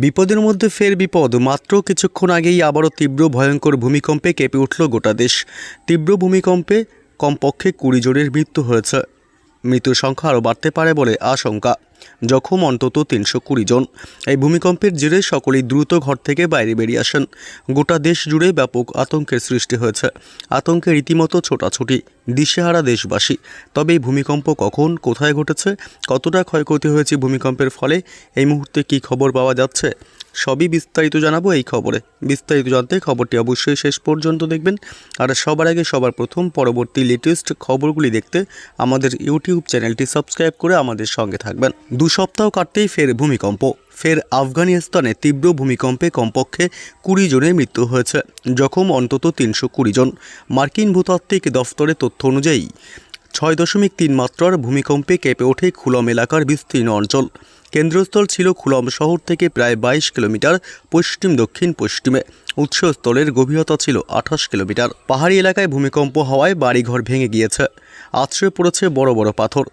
বিপদের মধ্যে ফের বিপদ। মাত্র কিছুক্ষণ আগেই আবারও তীব্র ভয়ঙ্কর ভূমিকম্পে কেঁপে উঠল গোটা দেশ। তীব্র ভূমিকম্পে কমপক্ষে কুড়ি জনের মৃত্যু হয়েছে। মৃত্যুর সংখ্যা আরও বাড়তে পারে বলে আশঙ্কা। জখম অন্তত তিনশো কুড়ি জন। এই ভূমিকম্পের জেরে সকলেই দ্রুত ঘর থেকে বাইরে বেরিয়ে আসেন। গোটা দেশ জুড়ে ব্যাপক আতঙ্কের সৃষ্টি হয়েছে। আতঙ্কে রীতিমতো ছোটাছুটি, দিশেহারা দেশবাসী। তবে এই ভূমিকম্প কখন, কোথায় ঘটেছে, কতটা ক্ষয়ক্ষতি হয়েছে ভূমিকম্পের ফলে, এই মুহূর্তে কী খবর পাওয়া যাচ্ছে, সবই বিস্তারিত জানাব এই খবরে। বিস্তারিত জানতে খবরটি অবশ্যই শেষ পর্যন্ত দেখবেন। আর সবার আগে সবার প্রথম পরবর্তী লেটেস্ট খবরগুলি দেখতে আমাদের ইউটিউব চ্যানেলটি সাবস্ক্রাইব করে আমাদের সঙ্গে থাকবেন। দু সপ্তাহ কাটতেই ফের ভূমিকম্প। ফের আফগানিস্তানে তীব্র ভূমিকম্পে কমপক্ষে কুড়ি জনের মৃত্যু হয়েছে। জখম অন্তত তিনশো কুড়ি জন। মার্কিন ভূতাত্ত্বিক দফতরের তথ্য অনুযায়ী, ছয় দশমিক তিন মাত্রার ভূমিকম্পে কেঁপে ওঠে খুলম এলাকার বিস্তীর্ণ অঞ্চল। কেন্দ্রস্থল ছিল খুলম শহর থেকে প্রায় বাইশ কিলোমিটার পশ্চিম, দক্ষিণ, পশ্চিমে। উৎসস্থলের গভীরতা ছিল আঠাশ কিলোমিটার। পাহাড়ি এলাকায় ভূমিকম্প হওয়ায় বাড়িঘর ভেঙে গিয়েছে। আছড়ে পড়েছে বড় বড় পাথর।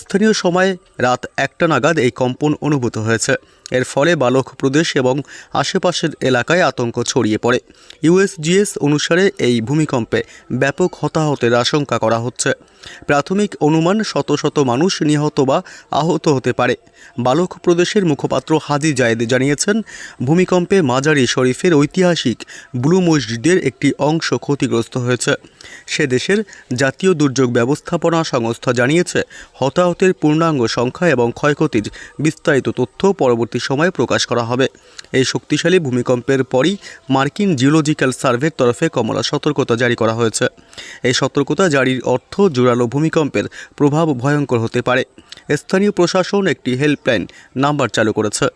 স্থানীয় সময় রাত একটা নাগাদ এই কম্পন অনুভূত হয়েছে। এর ফলে বালক প্রদেশ এবং আশেপাশের এলাকায় আতঙ্ক ছড়িয়ে পড়ে। ইউএসজিএস অনুসারে এই ভূমিকম্পে ব্যাপক হতাহতের আশঙ্কা করা হচ্ছে। প্রাথমিক অনুমান শত শত মানুষ নিহত বা আহত হতে পারে। বালক প্রদেশের মুখপাত্র হাজি জায়েদ জানিয়েছেন, ভূমিকম্পে মাজারি শরীফের ঐতিহাসিক ব্লু মসজিদের একটি অংশ ক্ষতিগ্রস্ত হয়েছে। সে দেশের জাতীয় দুর্যোগ ব্যবস্থাপনা সংস্থা জানিয়েছে, হতাহতের পূর্ণাঙ্গ সংখ্যা এবং ক্ষয়ক্ষতির বিস্তারিত তথ্য পরবর্তী সময়ে প্রকাশ করা হবে। এই শক্তিশালী ভূমিকম্পের পরই মার্কিন জিওলজিক্যাল সার্ভের তরফে কমলা সতর্কতা জারি করা হয়েছে। এই সতর্কতা জারির অর্থ জোরালো ভূমিকম্পের প্রভাব ভয়ঙ্কর হতে পারে। স্থানীয় প্রশাসন একটি হেল্পলাইন নাম্বার চালু করেছে।